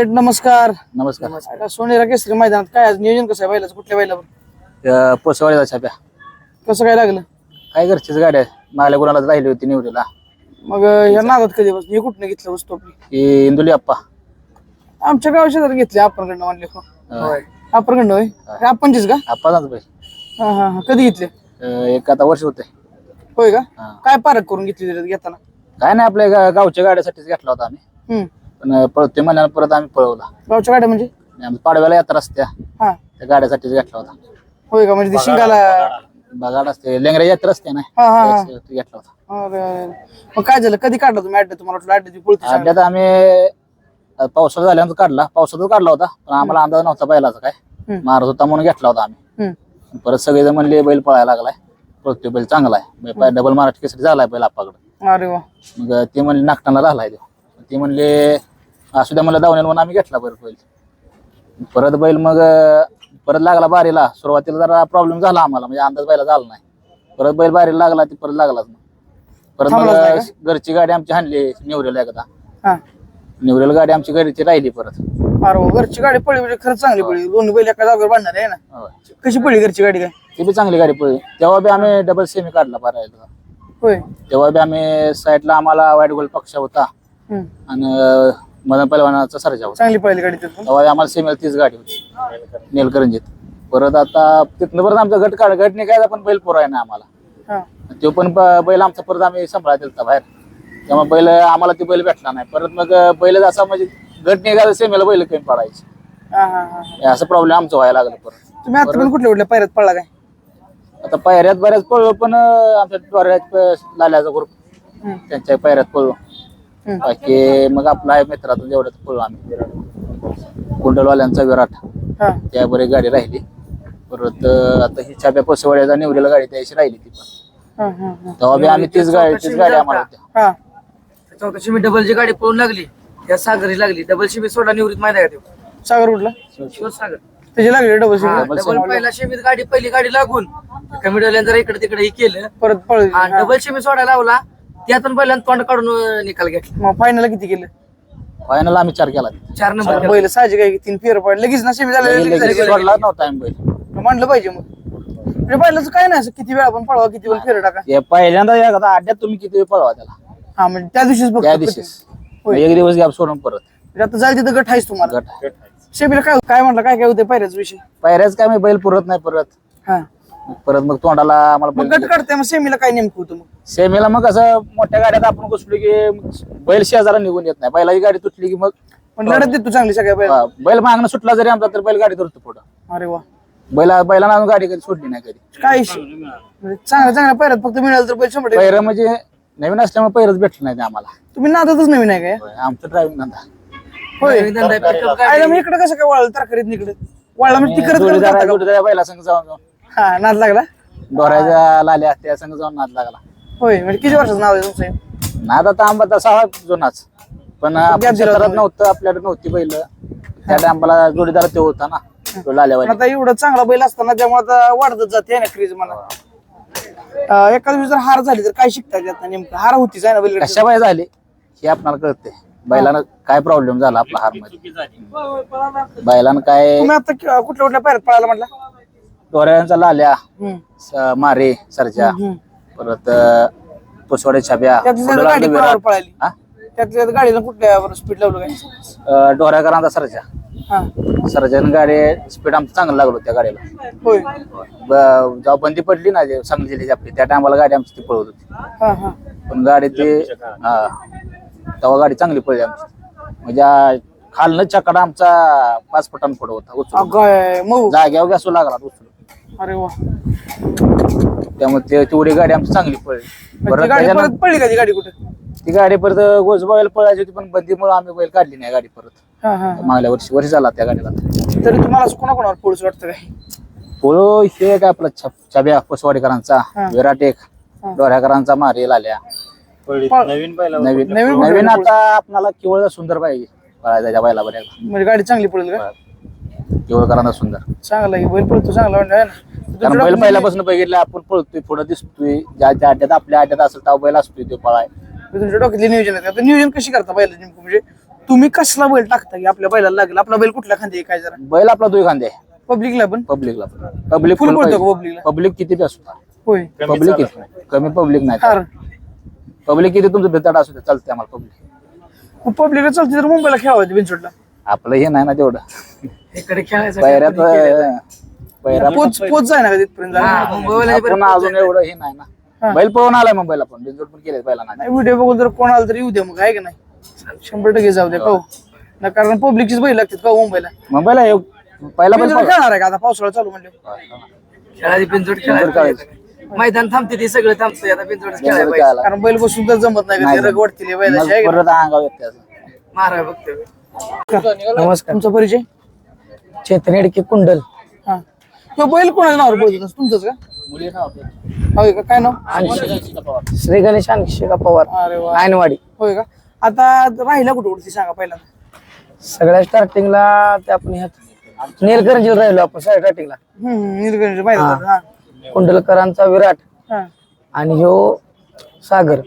शेठ नमस्कार. नमस्कार. आता सोनेरा केसरी मैदानात काय आज नियोजन कसं आहे बैलाचं? कुठल्या बैलावर? पोसवाडीचा छाप्या. कसं काय लागलं? काय घरचीच गाडी आहे. मागल्या गुणाला राहिली होती निवडीला. मग अं, ह्या नादात कधी बस हे कुठनं घेतलं वस्तू आपली? ही इंदुली अप्पा आमच्या गावाच्या जर घेतली आपणकडनं म्हणले हो. आपणकडनं होय. हे. आपणचीच का? अप्पाचाच बाई हा हा हा. कधी घेतले? अं, एक आता वर्ष होते होय का? हा. काय पारख करून घेतली त्याच्यात घेताना? काय नाही आपल्या गा- गावच्या गाड्यासाठीच घेतला होता आम्ही. हम्म. पण पळते म्हणल्यानं परत आम्ही पळवला. गावच्या गाड्या म्हणजे? आणि पाडव्याला यात्रा असत्या. हा. त्या गाड्यासाठीच घेतला होता. होय का? म्हणजे ते शिंगाला बघाड असते. लेंगऱ्या यात्रा असते ना? हा हा हा. घेतला होता. अरे, अरे. मग काय झालं? कधी काढला तुम्ही अड्डे तुम्हाला वाटलं अड्ड्याची पुळती सांगा. अड्ड्यात आम्ही अं, पावसाळा झाल्यानंतर काढला. पावसातच काढला होता पण आम्हाला अंदाज नव्हता बैलाचा काय. हम्म. मारत होता म्हणून घेतला होता आम्ही. हम्म. परत सगळेजण म्हणले बैल पळायला लागलाय. पळतोय बैल चांगला आहे. डबल मराठी केसरी झालाय बैल आपाकडे अरे वा. मग ते म्हणले नागटाला राहिलाय तो. ते म्हणले असू द्या मला दावण्याला म्हणून आम्ही घेतला बैल बैल. परत बैल मग परत लागला बारीला. सुरुवातीला जरा प्रॉब्लेम झाला आम्हाला म्हणजे अंदाज बैला झाला नाही. परत बैल बारीला लागला ती परत लागलाच परत मग घरची गाडी आमची हाणली निवरेला एकदा. निवरेल गाडी आमची घरची राहिली परत. अरे घरची गाडी पळी म्हणजे खरंच चांगली पळी दोन्ही बैल एका जागेवर बांधणार आहे ना. कशी पळली घरची गाडी काय? ती बी चांगली गाडी पळली. तेव्हा बी आम्ही डबल सेमी काढला बारायला. होय. तेव्हा बी आम्ही साईडला आम्हाला वाईट गोल पक्ष होता. आणि मदन पहलवानाचा सर्जा होता चांगली पळली गाडी तिथून. तेव्हा आम्हाला सेमीला तीच गाडी होती. नेलकरंजीत परत आता तिथनं परत आमचा गट काढ गट निघायचा पण बैल पोरा आहे ना आम्हाला. हा. तो पण ब- बैल आमचा परत आम्ही सांभाळा दिलता बाहेर. तेव्हा बैल आम्हाला ती बैल भेटला नाही. परत मग बैल असा म्हणजे गट निघायचा सेमीला बैल कमी पडायची. हा हा हा हे. असं प्रॉब्लेम आमचा व्हायला लागला परत. तुम्ही आता पण कुठल्या कुठल्या पायऱ्यात पळला काय? आता पायऱ्यात बऱ्याच पळलो पण अं, आमच्या लाल्याचा ग्रुप हम्म. त्यांच्या पायऱ्यात पळलो. बाकी मग आपला आहे मित्रातून जेवढ्यात पळलो आम्ही. कुंडलवाल्यांचा विराट. हा. त्या बरी गाडी राहिली. परत आता ही छाप्या पसवड्याचा निवडलेला गाडी त्याची राहिली ती पण. हा हा हा. तेव्हा बी आम्ही तीच गाडी तीच गाडी आम्हाला होत्या. हा. चौकशी मी डबलची गाडी पळून लागली. त्या सागरी लागली. डबल शिबी सोडा निवृत्त माहिती आहे का तो? सागर उठला शिवसागर. त्याची लागली डबल हा, डबल पहिला शेमीत गाडी पहिली गाडी लागून. कमिटीवाल्यानं जरा इकडे तिकडे हे केलं. परत पळ आणि डबल शेमी सोडा लावला. त्यातून पहिल्यांदा तोंड काढून निकाल घेतला. मग फायनल किती केलं? फायनल आम्ही चार केला. चार नंबर बैल साहजिक आहे की तीन फेर पड लगेच ना सेमी लगेच झाले. सोडला नव्हता आम्ही बैल म्हणलं पाहिजे मग. म्हणजे बैलाचं काय नाही असं किती वेळा आपण पळवा किती वेळ फेर टाका. हे पहिल्यांदा एकदा अड्ड्यात तुम्ही किती वेळ पळवा त्याला. हा म्हणजे त्या दिवशीच त्या बघतो दिवशीच. एक दिवस गॅप सोडून परत. म्हणजे आता जायचं तिथं गट आहेच तुम्हाला. गट सेमीला काय काय म्हणलं काय काय होते पायऱ्याच विषय? पायऱ्याच काय मी बैल पुरत नाही परत. हा. परत मग तोंडाला आम्हाला मग बैल गट काढते मग सेमीला काय नेमकं होतं मग? सेमीला मग असं मोठ्या गाड्यात आपण घुसलो की मग बैल शेजारा निघून येत नाही. बैलाची गाडी तुटली की मग पण लढत देतो चांगली सगळ्या बैल. हा, बैल मागणं सुटला जरी आमचा तर बैल गाडी धरतो पुढं. अरे वा. बैला बैलांना अजून गाडी कधी सोडली नाही कधी. काय म्हणजे चांगल्या चांगल्या पायऱ्यात फक्त मिळालं तर बैल शंभर टक्के. पैर म्हणजे नवीन असल्यामुळे पैरच भेटलं नाही आम्हाला. तुम्ही नादातच नवीन आहे काय? आमचं ड्रायव्हिंग धंदा. होय. धंदा आहे, pickup आयला गाडी. मी इकडे कसं काय वळलं तर करीत इकडे वळला म्हणजे ती करत करत जोडीदार करता का? जोडीदार बैला संग जाऊन जाऊन. हा नाद लागला? डोराच्या लाल्या त्या संग जाऊन नाद लागला. होय म्हणजे किती वर्षाचं नाव आहे तुमचं? हे? नाद आता आंबा तसा हा जुनाच. पण आपण दिला शेतात. नव्हतं आपल्याकडे नव्हती बैल. त्या टायमाला जोडीदार ते होता ना तो लाल्यावाली आता एवढं चांगला बैल असताना त्यामुळे आता वाढतच जाते ना क्रीज मला अं, एखाद दिवशी जर हार झाली तर काय शिकता येत नाही नेमकं? हार होतीच आहे ना बैल कशा बाय झाली हे आपल्याला कळते बैलानं काय प्रॉब्लेम झाला आपला हारमध्ये? बैलानं काय तुम्ही आता कि- कुठल्या कुठल्या पायऱ्यात पळायला म्हटलं? डोऱ्यांचा लाल्या. स- मारे सरजा हम्म. परत पुसवाडे छाप्या त्यात गाडी कोणावर विराट. पळाली. हा? त्यातल्या गाडीला कुठल्या स्पीड लावलं काय? अं, डोऱ्याकरांचा सरजा. हा. सरजानं गाडी स्पीड आमचं चांगलं लागलो त्या गाडीला. होय. ब- जेव्हा बंदी पडली ना जे सांगली जिल्ह्याची आपली त्या टायमाला गाडी आमची ती पळत होती. हा हा. पण गाडी ते हा. तेव्हा गाडी चांगली पडली आमची. म्हणजे आ- खालनं चकडा आमचा पाच फुटांना पुढं होता उचलून. अगं मऊ. जाग्यावर घासू लागला उचलून. अरे वा. त्यामुळे ते तेवढी गाडी आमची चांगली पडली ती परत गाडी त्याच्यानं- परत पडली का ती गाडी कुठे? ती गाडी परत गोजबाईला पळायची होती पण बंदीमुळे आम्ही बैल काढली नाही गाडी परत. हा हा. मागल्या वर्षी वर्षी झाला त्या गाडीला. तरी तुम्हाला असं कोणाकोणावर पोलीस वाटतं काय? पोळो हे काय आपला छप- छब्या पसवाडीकरांचा हा. विराट एक. हा. डोऱ्याकरांचा मारे लाल्या नवीन नवीन नवीन नवीन आता आपल्याला केवळ सुंदर पाहिजे पळायचा त्या बैला बऱ्या म्हणजे गाडी चांगली पडेल का? केवळकरांचा सुंदर. चांगला आहे. बैल पळतो चांगला म्हणजे कारण बैल पहिल्यापासून बघितलं आपण पळतोय पुढे दिसतोय. ज्या ज्या अड्ड्यात आपल्या अड्ड्यात असेल तेव्हा बैल असतोय तो पळाय. तुमच्या डोक्यातले नियोजन आहे नियोजन कशी करता बैल नेमकं? म्हणजे तुम्ही कसला बैल टाकता की आपल्या बैलाला लागेल? आपला बैल कुठल्या खांदी काय जरा? बैल आपला दुई खांदे पब्लिकला पण? पब्लिकला पब्लिक फुल बोलतो का पब्लिकला? पब्लिक किती बी असू होय. पब्लिक किती? कमी पब्लिक नाही. कार पब्लिक किती तुमचं भिताड असू दे चालते आम्हाला पब्लिक. पब्लिकला चालते तर मुंबईला खेळावं बिनचोडला आपलं हे नाही ना तेवढं. इकडे खेळायचं पैऱ्यात पैऱ्या पोच पोच जाय ना का तिथपर्यंत? आपण अजून एवढं हे नाही ना. बैल पळून आलाय मुंबईला पण बिनजोड पण केले पहिला नाही नाही व्हिडिओ बघून जर कोण आलं तर येऊ दे मग आहे का नाही? शंभर टक्के जाऊ दे का हो? ना कारण पब्लिकचीच बैल लागतात का हो मुंबईला? मुंबईला हे पहिला बैल बिनजोड खेळणार आहे का? आता पावसाळा चालू म्हणजे खेळायची बिनजोड खेळायचं. मैदान थांबते ते सगळं थांबते आता बिनजोड खेळायला पाहिजे. कारण बैल बसून तर जमत नाही का? ते रग वाटतील बैलाची आहे का? परत अंगावर येते असं. मारा बघतोय? नमस्कार. तुमचा परिचय? चेतन हेडके कुंडल. हा. तो बैल कोणाच्या नावावर बोलत तुमचंच का? होय का? काय नाव? श्री गणेश आणखी पवार. अरे वा. आयनवाडी होय का? आता राहिला कुठे कुठे सांगा पहिल्यांदा? सगळ्या स्टार्टिंगला ते आपण ह्यात. नीलकरंजीला राहिलो आपण सगळ्या स्टार्टिंगला हम्म निलकंठ पाहिलं हा. कुंडलकरांचा विराट हा. आणि ह्यो सागर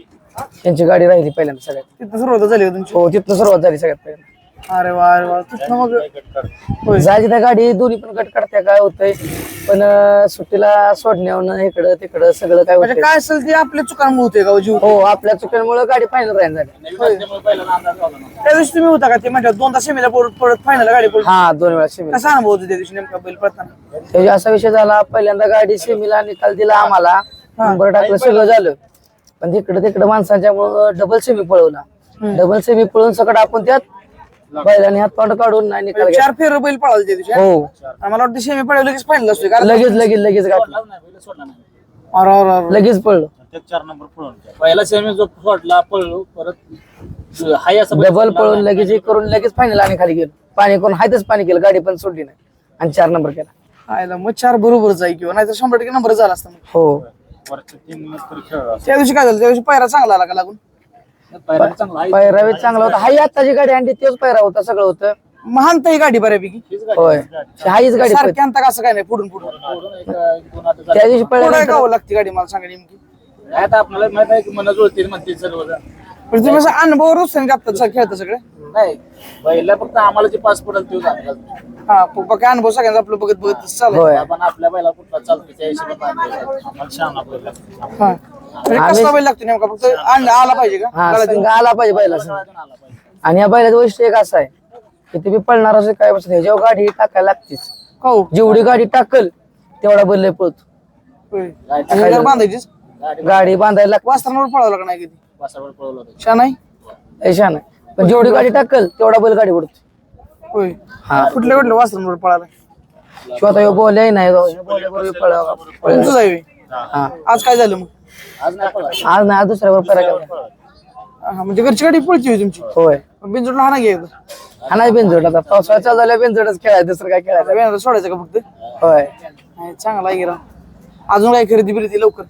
यांची गाडी राहिली पहिल्यांदा सगळ्यात. तिथं सुरुवात झाली का तुमची? हो तिथनं सुरुवात झाली सगळ्यात पहिल्यांदा. अरे वा अरे वा. तिथनं मग होय. जायची त्या गाडी दोन्ही पण गट काढत्या काय होतंय. पण अं, सुट्टीला सोडण्यावरनं इकडं तिकडं सगळं काय म्हणजे होतंय. काय असेल ते आपल्या चुकांमुळे होते का हो जीव? हो आपल्या चुकीमुळे गाडी फायनल राहील झाली. त्या दिवशी तुम्ही होता का? ते म्हणजे दोनदा सेमीला पडत फायनल गाडी पडत हा दोन वेळा सेमी कसा अनुभव होता त्या दिवशी नेमका बैल पडताना त्याचा असा विषय झाला पहिल्यांदा गाडी सेमीला निकाल दिला आम्हाला. नंबर टाकलं सगळं झालं. पण तिकडे तिकडे माणसांच्यामुळं डबल सेमी पळवला. डबल सेमी पळवून सगळं आपण त्यात बैलाने हात पांड काढून नाही निकाल घेतला. चार फेर बैल पळाला त्या दिवशी हो. आणि मला वाटतं सेमी पडायला लगेच फायनल असतोय कारण लगेच लगेच लगेच घातलं अरे अरे अरे. लगेच पळलो. पहिला सेमी जो सोडला पळलो परत हाय असं डबल पळून लगेच हे करून लगेच फायनल आणि खाली गेलो. पाणी करून हायतच पाणी केलं गाडी पण सोडली नाही. आणि चार नंबर केला. आयला मग चार बरोबरच आहे किंवा नाहीतर शंभर टक्के नंबर झाला असता मग. हो. त्या दिवशी काय झालं? त्या दिवशी पायरा चांगला आला का लागून? पैरावे चांगला होता. हाही आत्ताची गाडी आणली तेच पैरा होता सगळं होतं. महानता ही गाडी बऱ्यापैकी. होय. हाईच गाडी सारखी आणता का असं काय नाही पुढून पुढून. त्या दिवशी पुढे पळल्यानंतर गावं लागते गाडी मला सांगा नेमकी. आता आपल्याला माहीत आहे की मन म्हणते सर्व पण तुम्ही असं अनुभव रोज आता खेळता सगळे? नाही पहिला फक्त आम्हाला जे पास पडेल तो झाला हा प- अनुभव सगळ्यांचा आपलं बघत बघत चालू आपण आपल्या बैला कुठला चालतो त्या हिशोबाने आम्हाला शहाणा बैल. लागतो. हा. कसला बैल लागतो नेमका? फक्त आणला आला पाहिजे का? हा संघ आला पाहिजे बैला. आणि या बैलाचं वैशिष्ट्य एक असं आहे की ते बी पळणार असं काय बसत ह्याच्यावर गाडी टाकायला लागतेच हो. जेवढी गाडी टाकल तेवढा बैल लय पळतो. होय. आणि जर बांधायचीच? गाडी बांधायला लागते. पळावं का नाही. छान आहे? ऐशा नाही पण जेवढी गाडी टाकल तेवढा बैल गाडी पडतो होय. हा. कुठल्या कुठल्या वासरांवर पळाला शिवाय बोलले नाही बोलल्याबरोबर पळावा. आहे होय. हा. आज काय झालं मग? आज नाही. आज पळा केला हा, म्हणजे घरची गाडी पळती होय तुमची? होय. बिनजोडला हा नाही घ्यायचं हा नाही बेंजोड आता. पावसाळा चालू झाल्या बेंजोडच खेळायचं दुसरं काय खेळायचं? वेळाला सोडायचं का फक्त? होय. नाही, चांगला आहे गिरा अजून काय खरेदी बिरेदी लवकर.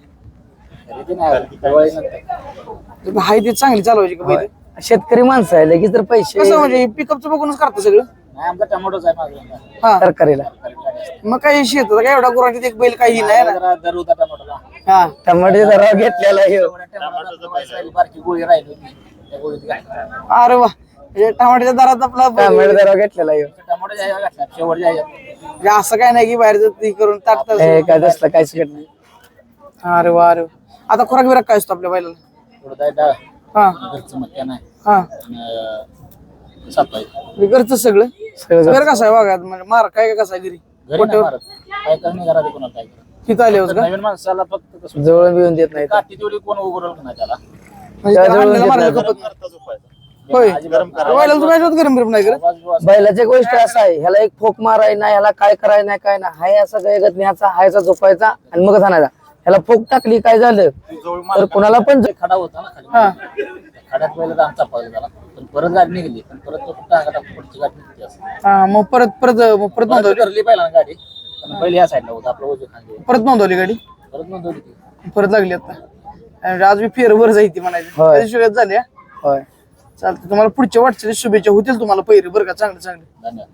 हाय ते चांगली चालवायची का पहिले? शेतकरी माणसं आहे लगेच तर पैसे कसं म्हणजे पिकअपचं बघूनच करतं सगळं? नाही आमचा टमाटोच आहे माझा हा. सरकारीला मग काही शेत काय एवढा गुरांटीत एक बैल काही नाही ना. जरा दर होता टमाटोला हा. टमाटे जरा घेतलेला आहे. ह्यो. टमाटोचा पैसा राहिली, बारकी गोळी राहिली होती. त्या गोळीत घातला. अरे वा. म्हणजे टमाट्याच्या दरात आपला बैल- टमाटे जरा घेतलेला आहे. ह्यो. टमाटो जायला घातला शेवटच्या ह्याच्यात. म्हणजे असं काय नाही की बाहेर ती करून टाकतात. हे काय दसलं काहीच घेत नाही. अरे वा अरे वा. आता खुराक बिराक काय असतो आपल्या बैलाला? थोडं काय डाळ. हा. घरचं मक्या नाही हा. आणि अं, साप आहे म्हणजे घरचं सगळं? सगळं बरं कसं आहे म्हणजे मार काय काय कसं आहे घरी? घरी नाही मारत. काय करणे घरात कोणाला काय करत तिथं आले होतं का? नवीन माणसाला फक्त कसं जवळ देत नाही काठी तेवढी कोण उघडलं नाही त्याला? म्हणजे त्या त्या जवळून हाणलेलं मारायला घेतलं. खपत होय. बैलाला तुम्ही अजिबात गरम गरम नाही करत? आवाज- बैलाची एक गोष्ट असं आहे ह्याला एक फोक माराय ना ह्याला काय कराय नाही काय ना हाय असा गयगत न्यायचा हायचा झोपायचा आणि मगच आणायचा. ह्याला फोक टाकली काय झालं? तर कुणाला पण खडा होता ना खाली. हा. खड्यात पहिलं आमचा पाहिजे त्याला पण परत गाडी निघली पण परत तो पुढची गाडी निघते असं. हा मग परत परत मग परत नोंदवली? धरली पाहिला ना गाडी पण पहिले या साईडला होता आपलं ओझे परत नोंदवली गाडी? परत नोंदवली ती. परत लागली आता. आणि आज मी फेर वर जायची म्हणायची. होय. कधी शुरुआत झाली? होय. चालतं तुम्हाला पुढच्या वाटचाली शुभेच्छा होतील तुम्हाला पहिरे बरं का? चांगले चांगले. धन्यवाद.